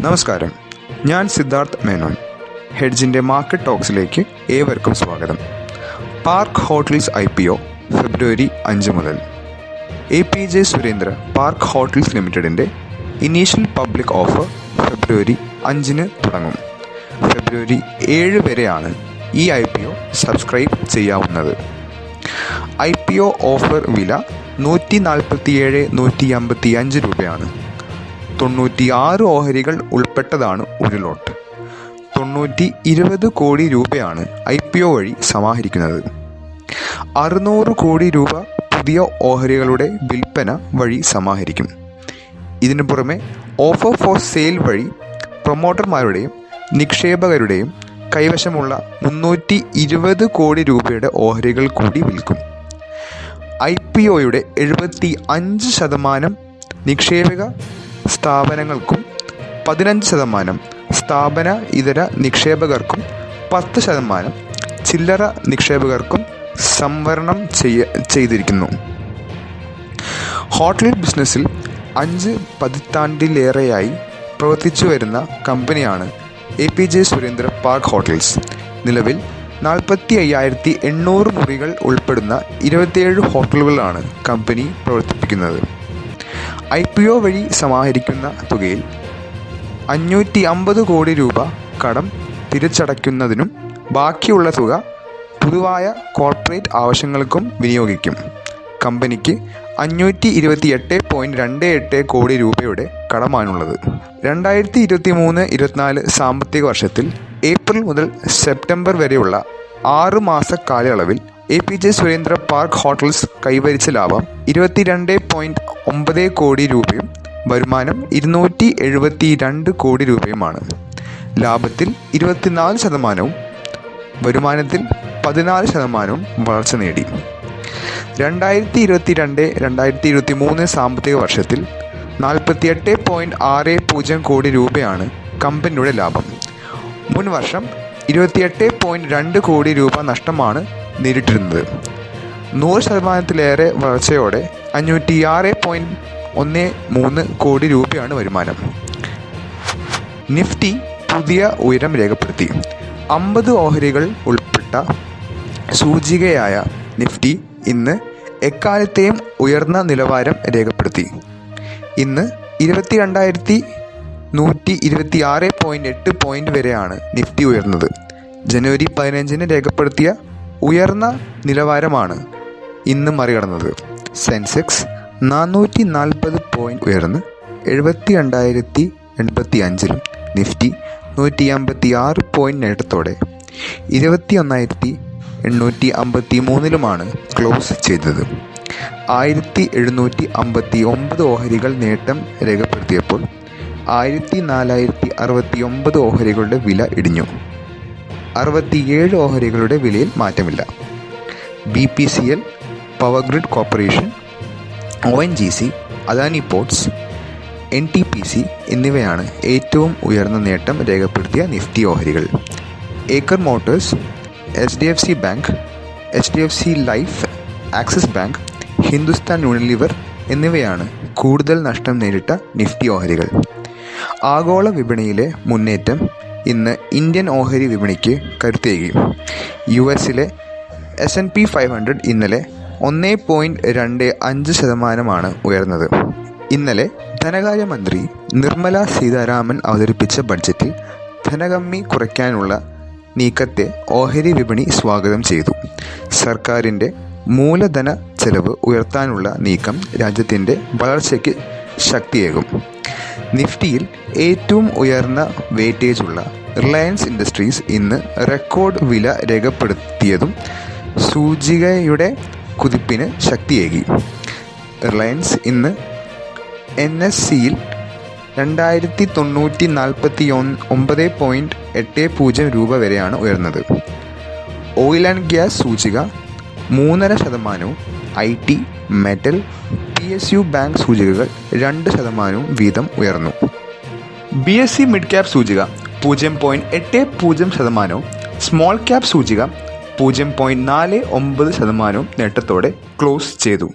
നമസ്കാരം. ഞാൻ സിദ്ധാർത്ഥ് മേനോൻ. ഹെഡ്ജിന്റെ മാർക്കറ്റ് ടോക്സിലേക്ക് ഏവർക്കും സ്വാഗതം. Park hotels I P O ഫെബ്രുവരി അഞ്ച് മുതൽ. A P J Surendra park hotels ലിമിറ്റഡിന്റെ ഇനീഷ്യൽ പബ്ലിക് ഓഫർ ഫെബ്രുവരി അഞ്ചിന് തുടങ്ങും. ഫെബ്രുവരി ഏഴ് വരെയാണ് ഈ ഐ പി ഒ സബ്സ്ക്രൈബ് ചെയ്യാവുന്നത്. ഐ പി ഒ ഓഫർ വില നൂറ്റി നാൽപ്പത്തിയേഴ് നൂറ്റി അമ്പത്തി അഞ്ച് രൂപയാണ്. തൊണ്ണൂറ്റിയാറ് ഓഹരികൾ ഉൾപ്പെട്ടതാണ് ഒരു ലോട്ട് തൊണ്ണൂറ്റി ഇരുപത് കോടി രൂപയാണ് ഐ പി ഒ വഴി സമാഹരിക്കുന്നത്. അറുന്നൂറ് കോടി രൂപ പുതിയ ഓഹരികളുടെ വിൽപ്പന വഴി സമാഹരിക്കും. ഇതിനു പുറമെ ഓഫർ ഫോർ സെയിൽ വഴി പ്രൊമോട്ടർമാരുടെയും നിക്ഷേപകരുടെയും കൈവശമുള്ള മുന്നൂറ്റി ഇരുപത് കോടി രൂപയുടെ ഓഹരികൾ കൂടി വിൽക്കും. ഐ പി ഒയുടെ എഴുപത്തി അഞ്ച് ശതമാനം നിക്ഷേപക സ്ഥാപനങ്ങൾക്കും പതിനഞ്ച് ശതമാനം സ്ഥാപന ഇതര നിക്ഷേപകർക്കും പത്ത് ശതമാനം ചില്ലറ നിക്ഷേപകർക്കും സംവരണം ചെയ്യ ചെയ്തിരിക്കുന്നു. ഹോട്ടൽ ബിസിനസ്സിൽ അഞ്ച് പതിറ്റാണ്ടിലേറെയായി പ്രവർത്തിച്ചു വരുന്ന കമ്പനിയാണ് A P J Surendra park hotels. നിലവിൽ നാൽപ്പത്തി അയ്യായിരത്തി എണ്ണൂറ് മുറികൾ ഉൾപ്പെടുന്ന ഇരുപത്തിയേഴ് ഹോട്ടലുകളാണ് കമ്പനി പ്രവർത്തിപ്പിക്കുന്നത്. ഐ പി ഒ വഴി സമാഹരിക്കുന്ന തുകയിൽ അഞ്ഞൂറ്റി അമ്പത് കോടി രൂപ കടം തിരിച്ചടയ്ക്കുന്നതിനും ബാക്കിയുള്ള തുക പൊതുവായ കോർപ്പറേറ്റ് ആവശ്യങ്ങൾക്കും വിനിയോഗിക്കും. കമ്പനിക്ക് അഞ്ഞൂറ്റി ഇരുപത്തി എട്ട് പോയിന്റ് രണ്ട് എട്ട് കോടി രൂപയുടെ കടമാണുള്ളത്. രണ്ടായിരത്തി ഇരുപത്തി മൂന്ന് ഇരുപത്തിനാല് സാമ്പത്തിക വർഷത്തിൽ ഏപ്രിൽ മുതൽ സെപ്റ്റംബർ വരെയുള്ള ആറ് മാസ കാലയളവിൽ A P J Surendra park hotels കൈവരിച്ച ലാഭം ഇരുപത്തിരണ്ട് പോയിന്റ് ഒമ്പത് കോടി രൂപയും വരുമാനം ഇരുന്നൂറ്റി എഴുപത്തി രണ്ട് കോടി രൂപയുമാണ്. ലാഭത്തിൽ ഇരുപത്തിനാല് ശതമാനവും വരുമാനത്തിൽ പതിനാല് ശതമാനവും വളർച്ച നേടി. രണ്ടായിരത്തി ഇരുപത്തി രണ്ട് രണ്ടായിരത്തി ഇരുപത്തി മൂന്ന് സാമ്പത്തിക വർഷത്തിൽ നാൽപ്പത്തിയെട്ട് പോയിന്റ് ആറ് പൂജ്യം കോടി രൂപയാണ് കമ്പനിയുടെ ലാഭം. മുൻ വർഷം ഇരുപത്തിയെട്ട് പോയിന്റ് രണ്ട് കോടി രൂപ നഷ്ടമാണ് നേരിട്ടിരുന്നത്. നൂറ് ശതമാനത്തിലേറെ വളർച്ചയോടെ അഞ്ഞൂറ്റിയാറ് പോയിന്റ് ഒന്ന് മൂന്ന് കോടി രൂപയാണ് വരുമാനം. നിഫ്റ്റി പുതിയ ഉയരം രേഖപ്പെടുത്തി. അമ്പത് ഓഹരികൾ ഉൾപ്പെട്ട സൂചികയായ നിഫ്റ്റി ഇന്ന് എക്കാലത്തെയും ഉയർന്ന നിലവാരം രേഖപ്പെടുത്തി. ഇന്ന് ഇരുപത്തി രണ്ടായിരത്തി നൂറ്റി ഇരുപത്തി ആറ് പോയിന്റ് എട്ട് പോയിന്റ് വരെയാണ് നിഫ്റ്റി ഉയർന്നത്. ജനുവരി പതിനഞ്ചിന് രേഖപ്പെടുത്തിയ ഉയർന്ന നിലവാരമാണ് ഇന്ന് മറികടന്നത്. സെൻസെക്സ് നാനൂറ്റി നാൽപ്പത് പോയിന്റ് ഉയർന്ന് എഴുപത്തി രണ്ടായിരത്തി എൺപത്തി അഞ്ചിലും നിഫ്റ്റി നൂറ്റി അമ്പത്തി ആറ് പോയിന്റ് നേട്ടത്തോടെ ഇരുപത്തി ഒന്നായിരത്തി എണ്ണൂറ്റി അമ്പത്തി മൂന്നിലുമാണ് ക്ലോസ് ചെയ്തത്. ആയിരത്തി എഴുന്നൂറ്റി അമ്പത്തി ഒമ്പത് ഓഹരികൾ നേട്ടം രേഖപ്പെടുത്തിയപ്പോൾ ആയിരത്തി നാലായിരത്തി അറുപത്തി ഒമ്പത് ഓഹരികളുടെ വില ഇടിഞ്ഞു. അറുപത്തിയേഴ് ഓഹരികളുടെ വിലയിൽ മാറ്റമില്ല. B P C L power grid corporation O N G C Adani ports N T P C എന്നിവയാണ് ഏറ്റവും ഉയർന്ന നേട്ടം രേഖപ്പെടുത്തിയ നിഫ്റ്റി ഓഹരികൾ. Eicher motors H D F C bank H D F C life Axis bank Hindustan Unilever എന്നിവയാണ് കൂടുതൽ നഷ്ടം നേരിട്ട നിഫ്റ്റി ഓഹരികൾ. ആഗോള വിപണിയിലെ മുന്നേറ്റം ഇന്ന് ഇന്ത്യൻ ഓഹരി വിപണിക്ക് കരുത്തേകി. യു എസിലെ S N P five hundred ഇന്നലെ ഒന്ന് പോയിന്റ് രണ്ട് അഞ്ച് ശതമാനമാണ് ഉയർന്നത്. ഇന്നലെ ധനകാര്യമന്ത്രി നിർമ്മല സീതാരാമൻ അവതരിപ്പിച്ച ബഡ്ജറ്റിൽ ധനകമ്മി കുറയ്ക്കാനുള്ള നീക്കത്തെ ഓഹരി വിപണി സ്വാഗതം ചെയ്തു. സർക്കാരിന്റെ മൂലധന ചെലവ് ഉയർത്താനുള്ള നീക്കം രാജ്യത്തിന്റെ വളർച്ചയ്ക്ക് ശക്തിയേകും. നിഫ്റ്റിയിൽ ഏറ്റവും ഉയർന്ന വെയിറ്റേജുള്ള റിലയൻസ് ഇൻഡസ്ട്രീസ് ഇന്ന് റെക്കോർഡ് വില രേഖപ്പെടുത്തിയതും സൂചികയുടെ കുതിപ്പിന് ശക്തിയേകി. റിലയൻസ് ഇന്ന് എൻ എസ് സിയിൽ രണ്ടായിരത്തി തൊണ്ണൂറ്റി നാൽപ്പത്തി ഒമ്പത് പോയിന്റ് എട്ട് പൂജ്യം രൂപ വരെയാണ് ഉയർന്നത്. ഓയിൽ ആൻഡ് ഗ്യാസ് സൂചിക മൂന്നര ശതമാനവും I T metal P S U bank സൂചികകൾ രണ്ട് ശതമാനവും വീതം ഉയർന്നു. B S C mid cap സൂചിക പൂജ്യം പോയിന്റ് എട്ട് പൂജ്യം ശതമാനവും സ്മോൾ ക്യാപ് സൂചിക പൂജ്യം പോയിന്റ് നാല് ഒമ്പത് ശതമാനവും നേട്ടത്തോടെ ക്ലോസ് ചെയ്തു.